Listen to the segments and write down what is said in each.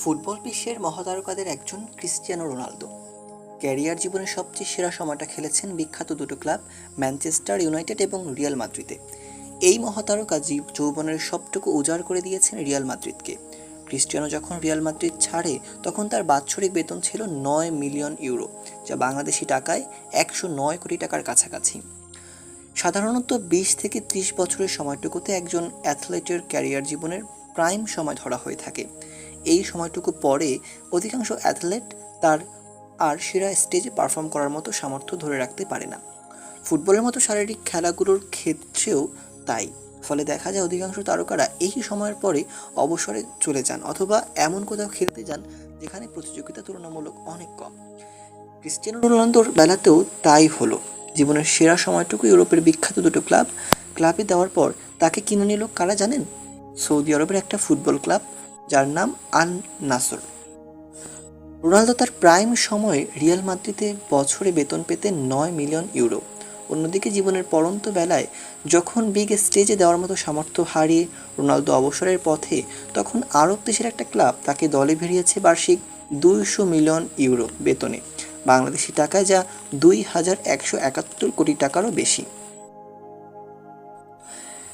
Football বিশ্বের মহাতারকাদের একজন Cristiano Ronaldo. Career জীবনের সবচেয়ে সেরা সময়টা খেলেছেন বিখ্যাত দুটো ক্লাব, ম্যানচেস্টার ইউনাইটেড এবং রিয়াল মাদ্রিদে। এই মহাতারকা জীব যৌবনের সবটুকু উজাড় করে দিয়েছেন রিয়াল মাদ্রিদকে। ক্রিস্টিয়ানো যখন রিয়াল মাদ্রিদ ছাড়ে, তখন তার বাৎসরিক বেতন ছিল নয় মিলিয়ন ইউরো, যা বাংলাদেশি টাকায় একশো নয় কোটি টাকার কাছাকাছি। সাধারণত বিশ থেকে ত্রিশ বছরের সময়টুকুতে একজন অ্যাথলেটের ক্যারিয়ার জীবনের প্রাইম সময় ধরা হয়ে থাকে। এই সময়টুকু পরে অধিকাংশ অ্যাথলেট তার আর সেরা স্টেজে পারফর্ম করার মতো সামর্থ্য ধরে রাখতে পারে না। ফুটবলের মতো শারীরিক খেলাগুলোর ক্ষেত্রেও তাই। ফলে দেখা যায় অধিকাংশ তারকারা এই সময়ের পরে অবসরে চলে যান অথবা এমন কোথাও খেলতে যান যেখানে প্রতিযোগিতা তুলনামূলক অনেক কম। ক্রিস্টিয়ানো রোনালদোর বেলাতেও তাই হলো। জীবনের সেরা সময়টুকু ইউরোপের বিখ্যাত দুটো ক্লাব। ক্লাবে দেওয়ার পর তাকে কিনে নিল কারা জানেন? সৌদি আরবের একটা ফুটবল ক্লাব। যার নাম আন নাসর রোনালদো তার প্রাইম সময়ে রিয়াল মাদ্রিদে বছরে বেতন পেতে নয় মিলিয়ন ইউরো। অন্যদিকে জীবনের পরন্ত বেলায় যখন বিগ স্টেজে দেওয়ার মতো সামর্থ্য হারিয়ে রোনালদো অবসরের পথে, তখন আরব দেশের একটা ক্লাব তাকে দলে ভিড়িয়েছে বার্ষিক দুইশো মিলিয়ন ইউরো বেতনে, বাংলাদেশি টাকায় যা দুই হাজার একশো একাত্তর কোটি টাকারও বেশি।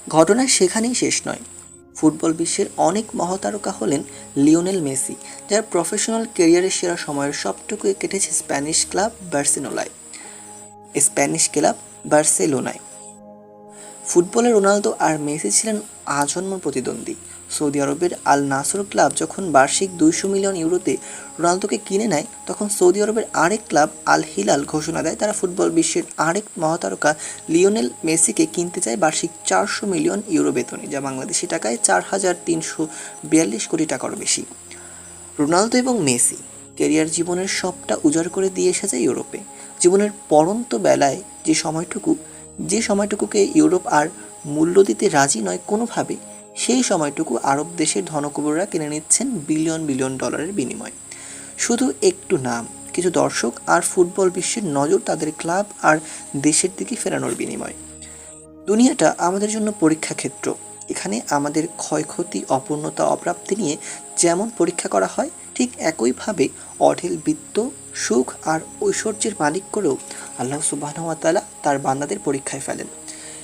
ঘটনা সেখানেই শেষ নয়। ফুটবল বিশ্বের অনেক মহাতারকা হলেন লিওনেল মেসি, যার প্রফেশনাল কেরিয়ারের সেরা সময়ের সবটুকু কেটেছে স্প্যানিশ ক্লাব বার্সেলোনায়। স্প্যানিশ ক্লাব বার্সেলোনায়। ফুটবলে রোনালদো আর মেসি ছিলেন আজন্ম প্রতিদ্বন্দ্বী। সৌদি আরবের আল নাসর ক্লাব যখন বার্ষিক দুইশো মিলিয়ন ইউরোতে রোনালদোকে কিনে নেয়, তখন সৌদি আরবের আরেক ক্লাব আল হিলাল ঘোষণা দেয় তারা ফুটবল বিশ্বের আরেক মহাতারকা লিওনেল মেসিকে কিনতে চায় বার্ষিক চারশো মিলিয়ন ইউরো বেতনে, যা বাংলাদেশি টাকায় চার হাজার তিনশো বিয়াল্লিশ কোটি টাকারও বেশি। রোনালদো এবং মেসি ক্যারিয়ার জীবনের সবটা উজাড় করে দিয়ে এসেছে ইউরোপে। জীবনের পরন্ত বেলায় যে সময়টুকু, যে সময়টুকুকে ইউরোপ আর মূল্য দিতে রাজি নয় কোনোভাবে সেই সময়টুকু আরব দেশের ধনকুবররা কিনে নিচ্ছেন বিলিয়ন বিলিয়ন ডলারের বিনিময়। শুধু একটু নাম, কিছু দর্শক আর ফুটবল বিশ্বের নজর তাদের ক্লাব আর দেশের দিকে ফেরানোর বিনিময়। দুনিয়াটা আমাদের জন্য পরীক্ষা ক্ষেত্র। এখানে আমাদের ক্ষয়ক্ষতি, অপূর্ণতা, অপ্রাপ্তি নিয়ে যেমন পরীক্ষা করা হয়, ঠিক একইভাবে অঢেল বিত্ত, সুখ আর ঐশ্বর্যের মালিক করেও আল্লাহ সুবাহতালা তার বান্দাদের পরীক্ষায় ফেলেন।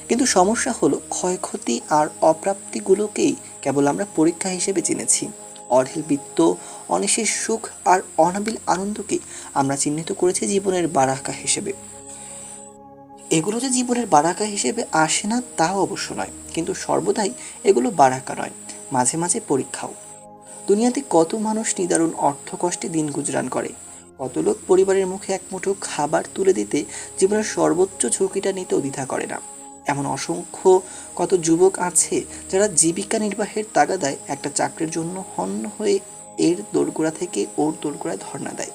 কিন্তু সমস্যা হলো ক্ষয়ক্ষতি আর অপ্রাপ্তিগুলোকেই কেবল আমরা পরীক্ষা হিসেবে চিনেছি। অঢেল বিত্ত, অনিশেষ সুখ আর অনাবিল আনন্দকে আমরা চিহ্নিত করেছি জীবনের বারাকা হিসেবে। এগুলো যে জীবনের বারাকা হিসেবে আসে না, তাও অবশ্য নয়। কিন্তু সর্বদাই এগুলো বারাকা নয়, মাঝে মাঝে পরীক্ষাও। দুনিয়াতে কত মানুষ নিদারুণ অর্থকষ্টে দিন গুজরান করে। কত লোক পরিবারের মুখে এক মুঠো খাবার তুলে দিতে জীবনের সর্বোচ্চ ঝুঁকিটা নিতেও দ্বিধা করে না। এমন অসংখ্য কত যুবক আছে যারা জীবিকা নির্বাহের তাগাদায় একটা চাকরির জন্য হন্য হয়ে এর দোরগোড়া থেকে ওর দোরগোড়ায় ধর্ণা দেয়।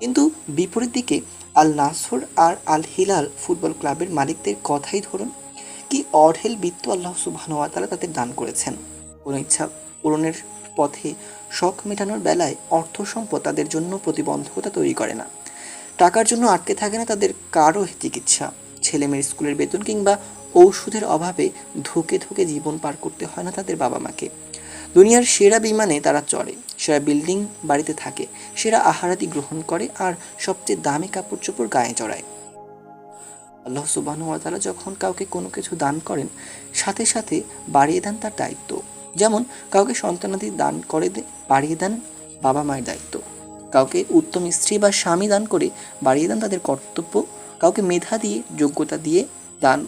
কিন্তু বিপরীত দিকে আল নাসর আর আল হিলাল ফুটবল ক্লাবের মালিকদের কথাই ধরুন, কি অঢেল বিত্ত আল্লাহ সুবাহানুয়াতালা তাদের দান করেছেন। কোনো ইচ্ছা পূরণের পথে শখ মেটানোর বেলায় অর্থ সম্পদ তাদের জন্য প্রতিবন্ধকতা তৈরি করে না। টাকার জন্য আটকে থাকে না তাদের কারও চিকিৎসা। ছেলেমেয়ের স্কুলের বেতন কিংবা ঔষধের অভাবে ধুকে ধুকে জীবন পার করতে হয় না তাদের বাবা মাকে দুনিয়ার সেরা বিমানে তারা চড়ে, সেরা বিল্ডিং বাড়িতে থাকে, সেরা আহারাদি গ্রহণ করে আর সবচেয়ে দামি কাপড় চোপড় গায়ে চড়ায় আল্লাহ সুবাহতালা যখন কাউকে কোনো কিছু দান করেন, সাথে সাথে বাড়িয়ে দেন তার দায়িত্ব। যেমন, কাউকে সন্তানাদি দান করে দে, বাড়িয়ে দেন বাবা মায়ের দায়িত্ব। কাউকে উত্তম স্ত্রী বা স্বামী দান করে বাড়িয়ে দেন তাদের কর্তব্য কাউকে মেধা দিয়ে, যোগ্যতা দিয়ে দান,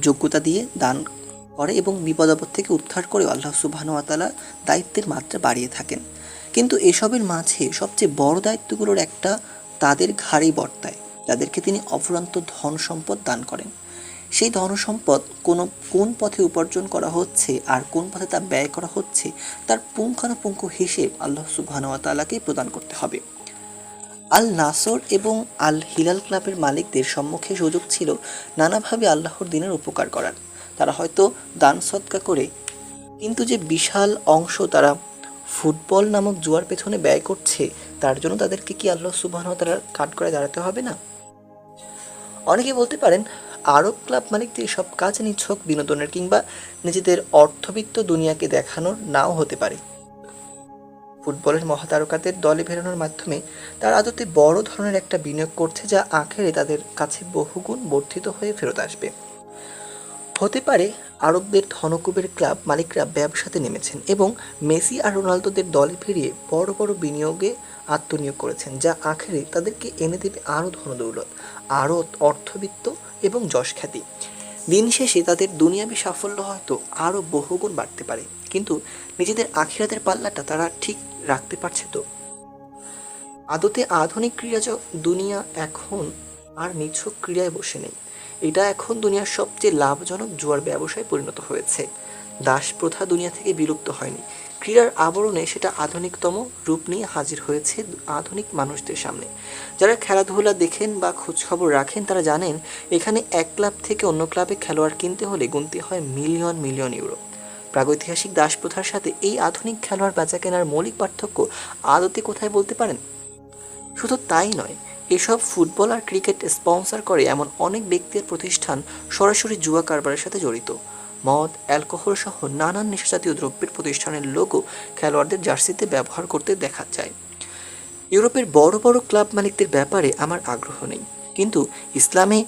যোগ্যতা দিয়ে দান করে এবং বিপদ আপদ থেকে উদ্ধার করে আল্লাহ সুবাহানুয়াতালা দায়িত্বের মাত্রা বাড়িয়ে থাকেন। কিন্তু এসবের মাঝে সবচেয়ে বড় দায়িত্বগুলোর একটা তাদের ঘাড়ে বর্তায়, যাদেরকে তিনি অফুরান্ত ধন সম্পদ দান করেন। সেই ধন সম্পদ কোনো, কোন পথে উপার্জন করা হচ্ছে আর কোন পথে তা ব্যয় করা হচ্ছে, তার পুঙ্খানুপুঙ্খ হিসেব আল্লাহ সুবাহানুয়াতালাকে প্রদান করতে হবে। আল নাসর এবং আল হিলাল ক্লাবের মালিকদের সম্মুখে সুযোগ ছিল নানাভাবে আল্লাহর দিনের উপকার করার। তারা হয়তো দান সৎকা করে, কিন্তু যে বিশাল অংশ তারা ফুটবল নামক জুয়ার পেছনে ব্যয় করছে, তার জন্য তাদেরকে কি আল্লাহ সুবাহ তারা কাট করে দাঁড়াতে হবে না? অনেকে বলতে পারেন, আরব ক্লাব মালিকদের সব কাজ নিছক বিনোদনের কিংবা নিজেদের অর্থবিত্ত দুনিয়াকে দেখানোর নাও হতে পারে। ফুটবলের মহাতারকাদের দলে ফেরানোর মাধ্যমে তারা আদতে বড় ধরনের একটা বিনিয়োগ করছে যা আখেরে তাদের কাছে বহুগুণ বর্ধিত হয়ে ফেরত আসবে। হতে পারে আরবদের ধনকুবের ক্লাব মালিকরা ব্যবসাতে নেমেছেন এবং মেসি আর রোনালদোদের দলে ফিরিয়ে বড় বড় বিনিয়োগে আত্মনিয়োগ করেছেন, যা আখেরে তাদেরকে এনে দেবে আরও ধনদৌলত, আরও অর্থবিত্ত এবং যশ খ্যাতি দিন শেষে তাদের দুনিয়াবী সাফল্য হয়তো আরও বহুগুণ বাড়তে পারে, কিন্তু নিজেদের আখিরাতের পাল্লাটা তারা ঠিক রাখতে পারছে তো। আদতে আধুনিক ক্রীড়া দুনিয়া এখন আর নিছক ক্রীড়ায় বসে নেই। এটা এখন দুনিয়ার সবচেয়ে লাভজনক জুয়ার ব্যবসায় পরিণত হয়েছে। দাস প্রথা দুনিয়া থেকে বিলুপ্ত হয়নি। ক্রীড়ার আবরণে সেটা আধুনিকতম রূপ নিয়ে হাজির হয়েছে আধুনিক মানুষদের সামনে। যারা খেলাধুলা দেখেন বা খোঁজখবর রাখেন, তারা জানেন, এখানে এক ক্লাব থেকে অন্য ক্লাবে খেলোয়াড় কিনতে হলে গুনতে হয় মিলিয়ন মিলিয়ন ইউরো। প্রাগৈতিহাসিক দাস প্রথার সাথে এই আধুনিক খেলোয়াড় বেচা কেনার মৌলিক পার্থক্য আদতে কোথায় বলতে পারেন? শুধু তাই নয়, এসব ফুটবল আর ক্রিকেট স্পন্সর করে এমন অনেক ব্যক্তির প্রতিষ্ঠান সরাসরি জুয়া কারবারের সাথে জড়িত। মদ, অ্যালকোহল সহ নানান নেশাজাতীয় দ্রব্যের প্রতিষ্ঠানের লোগো খেলোয়াড়দের জার্সিতে ব্যবহার করতে দেখা যায়। ইউরোপের বড় বড় ক্লাব মালিকদের ব্যাপারে আমার আগ্রহ নেই। কিন্তু ইসলামে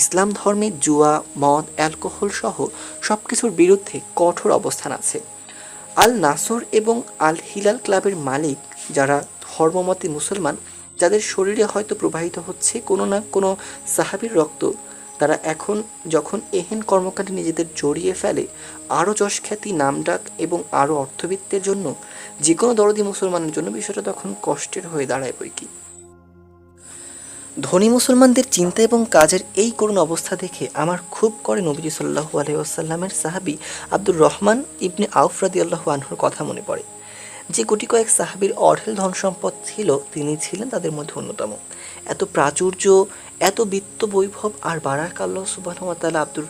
ইসলাম ধর্মে জুয়া, মদ, অ্যালকোহল সহ সব কিছুর বিরুদ্ধে কঠোর অবস্থান আছে। আল নাসর এবং আল হিলাল ক্লাবের মালিক যারা ধর্মমতে মুসলমান, যাদের শরীরে হয়তো প্রবাহিত হচ্ছে কোনো না কোনো সাহাবির রক্ত, তারা এখন যখন এহেন কর্মকাণ্ডে নিজেদের জড়িয়ে ফেলে, আরও যশখ্যাতি নামডাক এবং আরও অর্থবিত্তের জন্য যে কোনো দরদি মুসলমানের জন্য বিষয়টা তখন কষ্টের হয়ে দাঁড়ায় বই কি ধনী মুসলমানদের চিন্তা এবং কাজের এই করুণ অবস্থা দেখে আমার খুব করে নবীজি সাল্লাহু আলহিউসাল্লামের সাহাবি আব্দুর রহমান ইবনে আউফ রাদি আল্লাহ আনহুর কথা মনে পড়ে। যে কোটি কয়েক সাহাবির অঢেল ধন সম্পদ ছিল, তিনি ছিলেন তাদের মধ্যে অন্যতম। এত প্রাচুর্য, এত বিত্ত বৈভব আর বারাক আল্লাহ সুবাহ তালা আব্দুর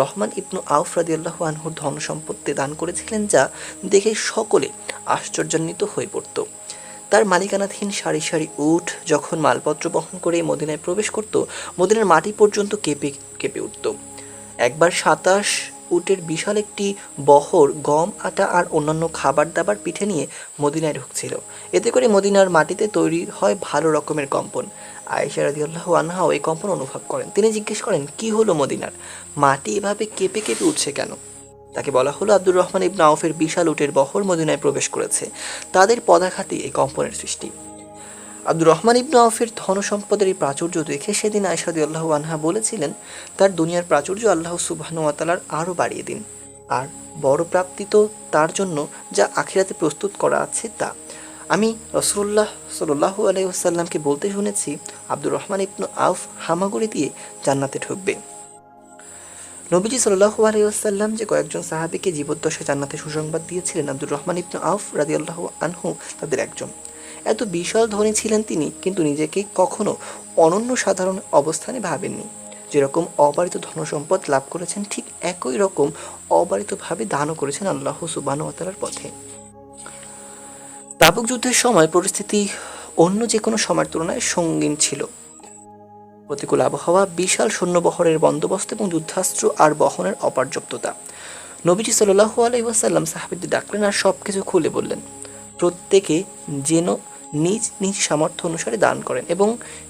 রহমান ইবনু আউফ আল্লাহ আনহুর ধন সম্পত্তি দান করেছিলেন যা দেখে সকলে আশ্চর্যান্বিত হয়ে পড়ত। তার মালিকানাধীন সারি সারি উট যখন মালপত্র বহন করে মদিনায় প্রবেশ করত, মদিনার মাটি পর্যন্ত কেঁপে কেঁপে উঠত। একবার সাতাশ উটের বিশাল একটি বহর গম, আটা আর অন্যান্য খাবার দাবার পিঠে নিয়ে মদিনায় ঢুকছিল। এতে করে মদিনার মাটিতে তৈরি হয় ভালো রকমের কম্পন। আয়েশা রাদিয়াল্লাহু আনহাও এই কম্পন অনুভব করেন। তিনি জিজ্ঞেস করেন, কি হলো মদিনার? মাটি এভাবে কেঁপে কেঁপে উঠছে কেন? তাকে বলা হলো আব্দুর রহমান ইবনে আউফের বিশাল উটের বহর মদিনায় প্রবেশ করেছে। তাদের পদাঘাতে এই কম্পনের সৃষ্টি। আব্দুর রহমান ইবনু আউফের ধন সম্পদের এই প্রাচুর্য দেখে সেদিন আয়সাদি আল্লাহ আনহা বলেছিলেন, তার দুনিয়ার প্রাচুর্য আল্লাহ সুবাহনুয়াতালার আরও বাড়িয়ে দিন। আর বড় প্রাপ্তি তো তার জন্য যা আখিরাতে প্রস্তুত করা আছে তা। আমি রসুল্লাহ সাল্লাহু আলাইসাল্লামকে বলতে শুনেছি, আব্দুর রহমান ইবনু আউফ হামাগুড়ি দিয়ে জান্নাতে ঢুকবে। নবীজি সাল্লাহু আলাইসাল্লাম যে কয়েকজন সাহাবিকে জীবদ্দশায় জান্নাতে সুসংবাদ দিয়েছিলেন আব্দুর রহমান ইবনু আউফ রাদিয়াল্লাহ আনহু তাদের একজন। এত বিশাল ধনী ছিলেন তিনি, কিন্তু নিজেকে কখনো অনন্য সাধারণ অবস্থানে ভাবেননি। যেরকম অবারিত ধনসম্পদ লাভ করেছেন, ঠিক একই রকম অবারিতভাবে দানও করেছেন আল্লাহ সুবানুয়াতালার পথে। তাবুক যুদ্ধের সময় পরিস্থিতি অন্য যে কোনো সময়ের তুলনায় সঙ্গীন ছিল। প্রতিকূল আবহাওয়া, বিশাল সৈন্যবহরের বন্দোবস্ত এবং যুদ্ধাস্ত্র আর বহনের অপর্যাপ্ততা। নবীজি সাল্লাহু আলাইসাল্লাম সাহাবিদের ডাকলেন আর সব কিছু খুলে বললেন, প্রত্যেকে যেন নিজ নিজ সামর্থ্য অনুসারে দান করেন এবং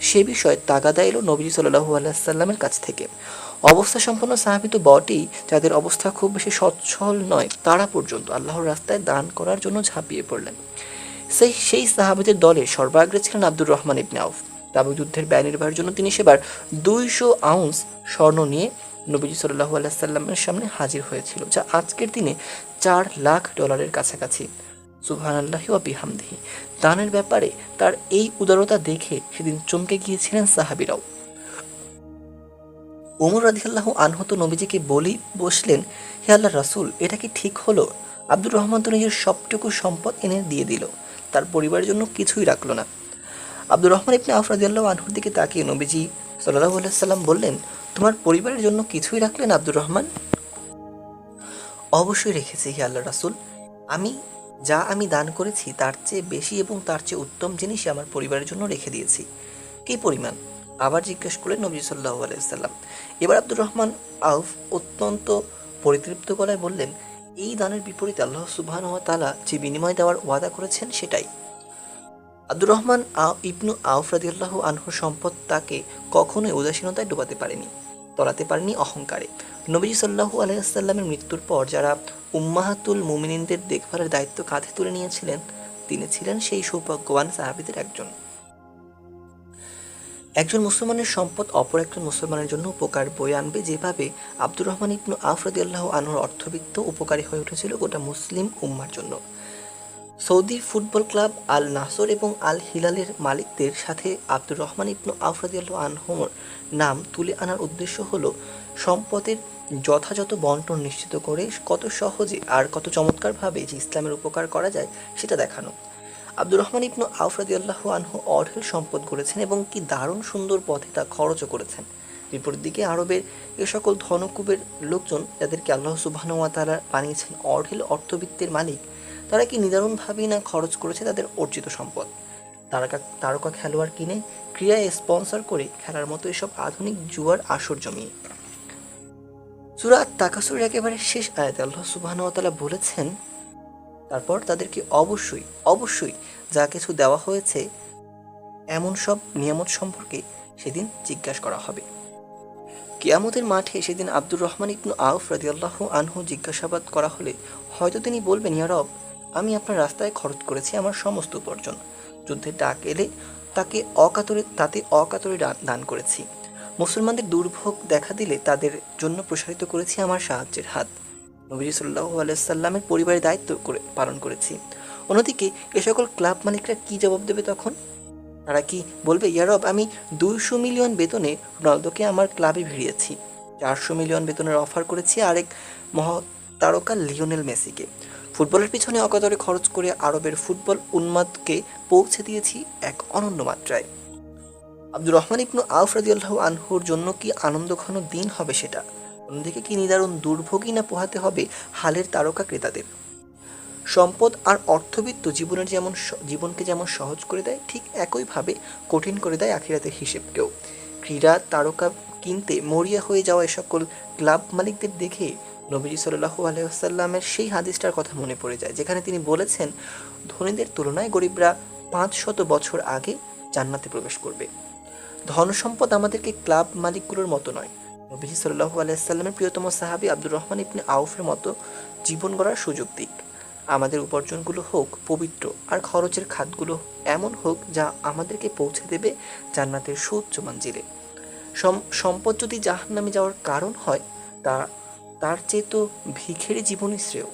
সে বিষয়ে তাগাদা এলো নবীজি সাল্লাহু আলাইসাল্লামের কাছ থেকে। অবস্থা সম্পন্ন সাহাবি তো বটেই, যাদের অবস্থা খুব বেশি সচ্ছল নয়, তারা পর্যন্ত আল্লাহর রাস্তায় দান করার জন্য ঝাঁপিয়ে পড়লেন। সেই সেই সাহাবিদের দলে সর্বাগ্রে ছিলেন আব্দুর রহমান ইবনে আউফ। তাবুক যুদ্ধের ব্যয় নির্বাহের জন্য তিনি সেবার দুইশো আউন্স স্বর্ণ নিয়ে নবীজি সাল্লাহু আলাইসাল্লামের সামনে হাজির হয়েছিল, যা আজকের দিনে চার লাখ ডলারের কাছাকাছি। সুবহান আল্লাহি ও বিহামদিহি। দানের ব্যাপারে তার এই উদারতা দেখে সেদিন চমকে গিয়েছিলেন সাহাবিরাও। ওমর রাদিয়াল্লাহ আনহত নবীজিকে বলেই বসলেন, হে আল্লাহ রাসুল, এটা কি ঠিক হলো? আব্দুর রহমান তো নিজের সবটুকু সম্পদ এনে দিয়ে দিল, তার পরিবারের জন্য কিছুই রাখল না। আব্দুর রহমান ইবনে আউফ রাদিয়াল্লাহু আনহুর দিকে তাকিয়ে নবীজি আলাইহি সাল্লাম বললেন, তোমার পরিবারের জন্য কিছুই রাখলেন আব্দুর রহমান? অবশ্যই রেখেছি হে আল্লাহ রাসুল। আমি যা আমি দান করেছি তার চেয়ে বেশি এবং তার চেয়ে উত্তম জিনিসই আমার পরিবারের জন্য রেখে দিয়েছি। কী পরিমাণ? আবার জিজ্ঞেস করলেন নবী সাল্লাহু আলাইসাল্লাম এবার আব্দুর রহমান আউফ অত্যন্ত পরিতৃপ্ত গলায় বললেন, এই দানের বিপরীতে আল্লাহ সুবহান তালা যে বিনিময় দেওয়ার ওয়াদা করেছেন সেটাই। আব্দুর রহমান ইবনু আউফ রাদিয়াল্লাহু আনহুর সম্পদ তাকে কখনোই উদাসীনতায় ডোবাতে পারেনি তলাতে পারেনি অহংকারে। নবীজি সাল্লাহু আলাইসাল্লামের মৃত্যুর পর যারা উম্মাহাতুল মুমিনিনদের দেখভালের দায়িত্ব কাঁধে তুলে নিয়েছিলেন, তিনি ছিলেন সেই সৌভাগ্যবান সাহাবিদের একজন। একজন মুসলমানের সম্পদ অপর একজন মুসলমানের জন্য উপকার বয়ে আনবে যেভাবে আব্দুর রহমান ইবনু আউফ রাদিয়াল্লাহু আনহুর অর্থবিত্ত উপকারী হয়ে উঠেছিল গোটা মুসলিম উম্মার জন্য। Saudi football club Al Nassr এবং আল হিলালের মালিকদের সাথে আব্দুর রহমান ইবনু আফরাদিয়াল আনহুর নাম তুলে আনার উদ্দেশ্য হলো সম্পদের যথাযথ বন্টন নিশ্চিত করে কত সহজে আর কত চমৎকারভাবে যে ইসলামের উপকার করা যায় সেটা দেখানো। আব্দুর রহমান ইবনু আফরাদিয়াল্লাহু আনহু অঢেল সম্পদ করেছেন এবং কি দারুণ সুন্দর পথে তা খরচও করেছেন। বিপরীত দিকে আরবের এ সকল ধনকুবের লোকজন যাদেরকে আল্লাহ সুবাহানুয়া তারা বানিয়েছেন অঢেল অর্থবিত্তের মালিক তারা কি নিদারুণভাবেই না খরচ করেছে তাদের অর্জিত সম্পদ? তারকা তারকা খেলোয়াড় কিনে ক্রীড়ায় স্পন্সর করে খেলার মতো এসব আধুনিক জুয়ার আসর জমিয়ে। সুরা তাকাসুরের একেবারে শেষ আয়াতে আল্লাহ সুবাহানুয়াতালা বলেছেন, তারপর তাদেরকে অবশ্যই অবশ্যই যা কিছু দেওয়া হয়েছে, এমন সব নিয়ামত সম্পর্কে সেদিন জিজ্ঞাসা করা হবে। কিয়ামতের মাঠে সেদিন আব্দুর রহমান ইবনু আউফ রাদিয়াল্লাহ আনহু জিজ্ঞাসাবাদ করা হলে হয়তো তিনি বলবেন ইয়ারব আমি আপনার রাস্তায় খরচ করেছি আমার সমস্ত উপার্জন। যুদ্ধের ডাক এলে তাকে অকাতরে তাতে অকাতরে দান- করেছি। মুসলমানদের দুর্ভোগ দেখা দিলে তাদের জন্য প্রসারিত করেছি আমার সাহায্যের হাত। নবীজি সাল্লাহ আলাইসাল্লামের পরিবারের দায়িত্ব করে পালন করেছি। অন্যদিকে এ সকল ক্লাব মালিকরা কী জবাব দেবে তখন? তারা কি বলবে ইয়ারব আমি দুইশো মিলিয়ন বেতনে রোনালদোকে আমার ক্লাবে ভিড়িয়েছি। চারশো মিলিয়ন বেতনের অফার করেছি আরেক মহ তারকা লিওনেল মেসিকে। ফুটবলের পিছনে অকাতরে খরচ করে আরবের ফুটবল উন্মাদকে পৌঁছে দিয়েছি এক অনন্য মাত্রায়। আব্দুর রহমান ইবনু আউফ রাদিয়াল্লাহু আনহুর জন্য কি আনন্দঘন দিন হবে সেটা? অন্যদিকে কি নিদারুণ দুর্ভোগই না পোহাতে হবে হালের তারকা ক্রেতাদের? সম্পদ আর অর্থবিত্ত জীবনের যেমন জীবনকে যেমন সহজ করে দেয়, ঠিক একইভাবে কঠিন করে দেয় আখিরাতের হিসেবকেও। ক্রীড়া, তারকা কিনতে মরিয়া হয়ে যাওয়া এ সকল ক্লাব মালিকদের দেখে নবীজি সাল্লাহু আলহামের সেই হাদিসটার কথা মনে পড়ে যায়, যেখানে তিনি বলেছেন, ধনীদের তুলনায় গরিবরা পাঁচ শত বছর আগে জান্নাতে প্রবেশ করবে। ধনসম্পদ আমাদেরকে ক্লাব মালিকগুলোর মতো নয়। নবীজি সাল্লাহু আলাইসাল্লামের প্রিয়তম সাহাবী আব্দুর রহমান ইবনে আউফের মতো জীবন গড়ার সুযোগ দিক। আমাদের উপার্জনগুলো হোক পবিত্র আর খরচের খাতগুলো এমন হোক যা আমাদেরকে পৌঁছে দেবে জান্নাতের সুউচ্চ মঞ্জিলে। সম- সম্পদ যদি জাহান্নামে যাওয়ার কারণ হয়, তা তার চেয়ে তো ভিখের জীবনই শ্রেয়।